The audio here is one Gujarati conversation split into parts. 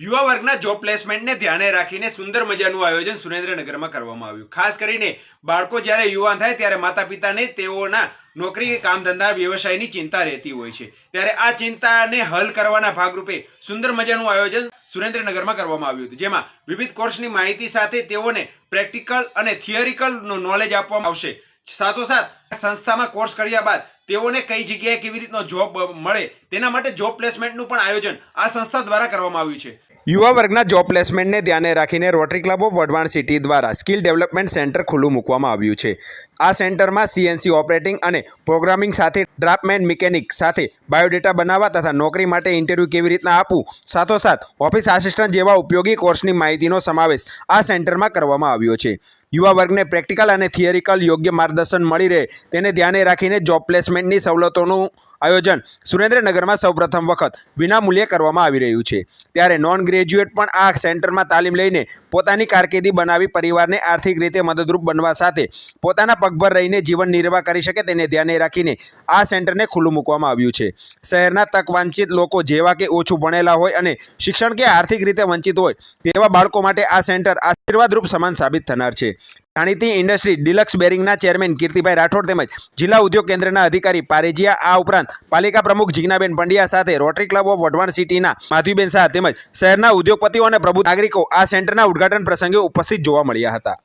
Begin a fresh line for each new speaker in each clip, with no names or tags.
યુવા વર્ગના જોબ પ્લેસમેન્ટને ધ્યાને રાખીને સુંદર મજાનું આયોજન સુરેન્દ્રનગરમાં કરવામાં આવ્યું. ખાસ કરીને બાળકો જ્યારે યુવાન થાય ત્યારે માતા પિતાને તેઓના નોકરી કામ ધંધા વ્યવસાયની ચિંતા રહેતી હોય છે. ત્યારે આ ચિંતાને હલ કરવાના ભાગરૂપે સુંદર મજાનું આયોજન સુરેન્દ્રનગરમાં કરવામાં આવ્યું હતું. જેમાં વિવિધ કોર્સની માહિતી સાથે તેઓને પ્રેક્ટિકલ અને થિયરિકલ નોલેજ આપવામાં આવશે. સાથોસાથ સંસ્થામાં કોર્સ કર્યા બાદ તેઓને કઈ જગ્યાએ કેવી રીતનો જોબ મળે તેના માટે જોબ પ્લેસમેન્ટનું પણ આયોજન આ સંસ્થા દ્વારા કરવામાં આવ્યું છે. યુવા વર્ગના જોબ પ્લેસમેન્ટને ધ્યાને રાખીને rotary club of Wadhwan city દ્વારા સ્કિલ ડેવલપમેન્ટ સેન્ટર ખુલ્લું મૂકવામાં આવ્યું છે. આ સેન્ટરમાં સીએનસી ઓપરેટિંગ અને પ્રોગ્રામિંગ સાથે ડ્રાફ્ટમેન મિકેનિક સાથે બાયોડેટા બનાવવા તથા નોકરી માટે ઇન્ટરવ્યૂ કેવી રીતના આપવું, સાથોસાથ ઓફિસ આસિસ્ટન્ટ જેવા ઉપયોગી કોર્સની માહિતીનો સમાવેશ આ સેન્ટરમાં કરવામાં આવ્યો છે. યુવા વર્ગને પ્રેક્ટિકલ અને થિયરિકલ યોગ્ય માર્ગદર્શન મળી રહે તેને ધ્યાને રાખીને જોબ પ્લેસમેન્ટની સવલતોનું આયોજન સુરેન્દ્રનગરમાં સૌપ્રથમ વખત વિનામૂલ્યે કરવામાં આવી રહ્યું છે. ત્યારે નોન ગ્રેજ્યુએટ પણ આ સેન્ટરમાં તાલીમ લઈને પોતાની કારકિર્દી બનાવી પરિવારને આર્થિક રીતે મદદરૂપ બનવા સાથે પોતાના પગભર રહીને જીવન નિર્વાહ કરી શકે તેને ધ્યાને રાખીને આ સેન્ટરને ખુલ્લું મૂકવામાં આવ્યું છે. શહેરના તક વાંચિત લોકો જેવા કે ઓછું ભણેલા હોય અને શિક્ષણ કે આર્થિક રીતે વંચિત હોય તેવા બાળકો માટે આ સેન્ટર આશીર્વાદરૂપ સમાન સાબિત થનાર છે. જાણીતી ઇન્ડસ્ટ્રી ડિલક્સ બેરિંગના ચેરમેન કીર્તિભાઈ રાઠોડ તેમજ જિલ્લા ઉદ્યોગ કેન્દ્રના અધિકારી પારેજિયા આ ઉપરાંત પાલિકા. પ્રમુખ જીજ્ઞાબેન પંડ્યા સાથે રોટરી ક્લબ ઓફ વઢવાણ સિટીના માધવીબેન શાહ તેમજ શહેરના ઉદ્યોગપતિઓ અને પ્રબુદ્ધ નાગરિકો આ સેન્ટરના ઉદ્ઘાટન પ્રસંગે ઉપસ્થિત જોવા મળ્યા હતા.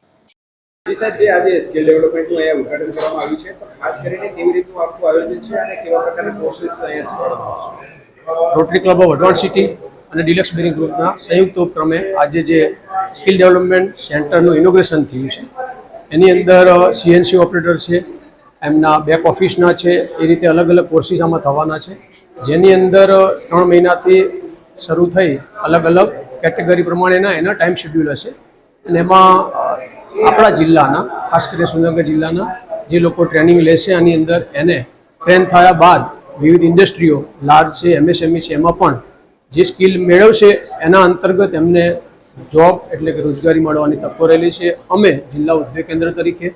જે આજે સ્કિલ ડેવલપમેન્ટનું અહીંયા ઉદ્ઘાટન કરવામાં આવ્યું છે તો ખાસ કરીને કેવી રીતનું આખું આયોજન છે અને કેવા પ્રકારના કોર્सेस અહીંયા શીખવાડવામાં આવશે?
Rotary club of Wadhwan city અને ડિલક્સ બેરિંગ ગ્રુપના સંયુક્ત ઉપક્રમે આજે જે સ્કિલ ડેવલપમેન્ટ સેન્ટરનું ઇનોગ્રેશન થયું છે એની અંદર સીએનસી ઓપરેટર છે એમના બેક ઓફિસના છે, એ રીતે અલગ અલગ કોર્સિસ આમાં થવાના છે. જેની અંદર ત્રણ મહિનાથી શરૂ થઈ અલગ અલગ કેટેગરી પ્રમાણેના એના ટાઈમ શેડ્યુલ હશે. અને એમાં આપણા જિલ્લાના, ખાસ કરીને સુરેન્દ્રનગર જિલ્લાના, જે લોકો ટ્રેનિંગ લેશે, આની અંદર એને ટ્રેન થયા બાદ વિવિધ ઇન્ડસ્ટ્રીઓ લાર્જ છે એમએસએમઈ છે, એમાં પણ જે સ્કિલ મેળવશે, એના અંતર્ગત એમને જોબ એટલે કે રોજગારી મળવાની તકો રહેલી છે. અમે જિલ્લા ઉદ્યોગ કેન્દ્ર તરીકે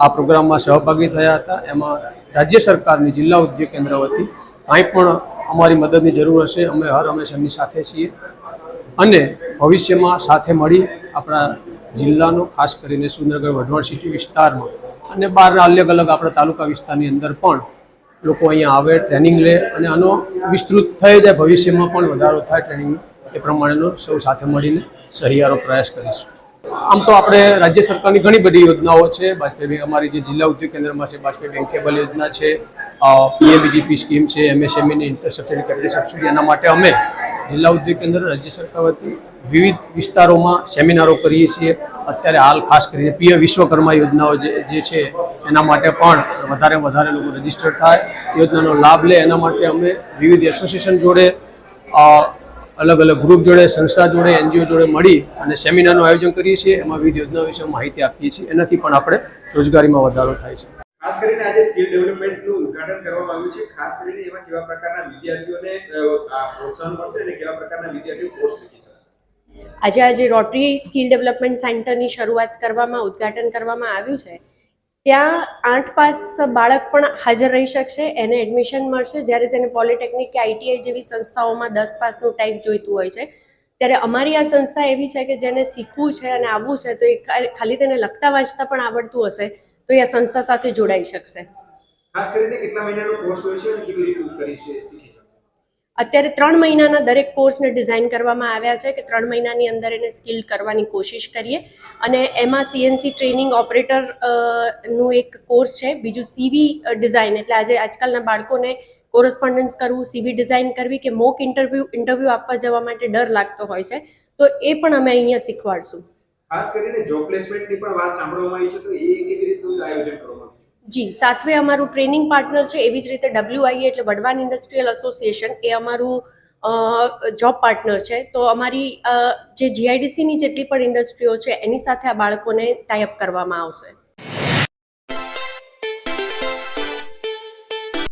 આ પ્રોગ્રામમાં સહભાગી થયા હતા. એમાં રાજ્ય સરકારની જિલ્લા ઉદ્યોગ કેન્દ્ર વતી કાંઈ પણ અમારી મદદની જરૂર હશે. અમે હર હંમેશા એમની સાથે છીએ. અને ભવિષ્યમાં સાથે મળી આપણા જિલ્લાનો, ખાસ કરીને સુરેન્દ્રનગર વઢવાણ સિટી વિસ્તારમાં અને બહારના અલગ અલગ આપણા તાલુકા વિસ્તારની અંદર પણ લોકો અહીંયા આવે ટ્રેનિંગ લે અને આનો વિસ્તૃત થઈ જાય. ભવિષ્યમાં પણ વધારો થાય ટ્રેનિંગનો એ પ્રમાણેનો. સૌ સાથે મળીને સહિયારો પ્રયાસ કરીશું. આમ તો આપણે રાજ્ય સરકારની ઘણી બધી યોજનાઓ છે. બેંક અમારી જે જિલ્લા ઉદ્યોગ કેન્દ્રમાં છે, બાજપેયી બેંકેબલ યોજના છે પીએમબીજીપી સ્કીમ છે એમએસએમઈની ઇન્ટર સબસિડી કેપિટલ સબસિડી એના માટે અમે જિલ્લા ઉદ્યોગ કેન્દ્ર રાજ્ય સરકાર વતી વિવિધ વિસ્તારોમાં સેમિનારો કરીએ છીએ. અત્યારે હાલ ખાસ કરીને પીએમ વિશ્વકર્મા યોજનાઓ જે છે, એના માટે પણ વધારે વધારે લોકો રજિસ્ટર થાય. યોજનાનો લાભ લે એના માટે અમે વિવિધ એસોસિએશન જોડે અલગ અલગ ગ્રુપ જોડે સંસ્થા જોડે એનજીઓ જોડે મળી અને સેમિનારનું આયોજન કરીએ છીએ. એમાં વિવિધ યોજના વિશે માહિતી આપીએ છીએ. એનાથી પણ આપણે રોજગારીમાં વધારો થાય છે.
ખાસ કરીને આજે સ્કિલ ડેવલપમેન્ટનું ઉદઘાટન કરવામાં આવ્યું છે. ખાસ કરીને એમાં કેવા પ્રકારના વિદ્યાર્થીઓને પ્રોત્સાહન મળશે અને કેવા પ્રકારના વિદ્યાર્થીઓ કોર્સ શીખી શકશે?
આજે આજે રોટરી સ્કિલ ડેવલપમેન્ટ સેન્ટરની શરૂઆત કરવામાં ઉદ્ઘાટન કરવામાં આવ્યું છે. ત્યાં આઠ પાસ બાળક પણ હાજર રહી શકશે, એને એડમિશન મળશે. જ્યારે તેને પોલિટેકનિક કે આઈટીઆઈ જેવી સંસ્થાઓમાં દસ પાસનું ટાઈપ જોઈતું હોય છે. ત્યારે અમારી આ સંસ્થા એવી છે કે જેને શીખવું છે અને આવવું છે, તો એ ખાલી તેને લખતા વાંચતા પણ આવડતું હશે, તો એ આ સંસ્થા સાથે જોડાઈ શકશે.
ખાસ કરીને કેટલા મહિનાનો કોર્સ હોય છે અને કેવી રીતે કરી છે, શીખી શકશે
અત્યારે ત્રણ મહિનાના દરેક કોર્સને ડિઝાઇન કરવામાં આવ્યા છે કે ત્રણ મહિનાની અંદર એને સ્કિલ કરવાની કોશિશ કરીએ. અને એમાં સીએનસી ટ્રેનિંગ ઓપરેટરનું એક કોર્સ છે, બીજું સીવી ડિઝાઇન. એટલે આજે આજકાલના બાળકોને કોરસ્પોન્ડન્સ કરવું સીવી ડિઝાઇન કરવી કે મોક ઇન્ટરવ્યૂ ઇન્ટરવ્યૂ આપવા જવા માટે ડર લાગતો હોય છે. તો એ પણ અમે અહીંયા શીખવાડશું.
ખાસ કરીને જોબ પ્લેસમેન્ટની પણ વાત સાંભળવામાં આવી છે, તો એ કેવી રીતનું આયોજન કરવામાં
જી સાથે અમારું ટ્રેનિંગ પાર્ટનર છે, એવી જ રીતે ડબલ્યુઆઈએ એટલે વડવાન ઇન્ડસ્ટ્રીયલ એસોસિએશન, એ અમારું જોબ પાર્ટનર છે. તો અમારી જે જીઆઈડીસીની જેટલી પણ ઇન્ડસ્ટ્રીઓ છે, એની સાથે આ બાળકોને ટાઈઅપ કરવામાં આવશે.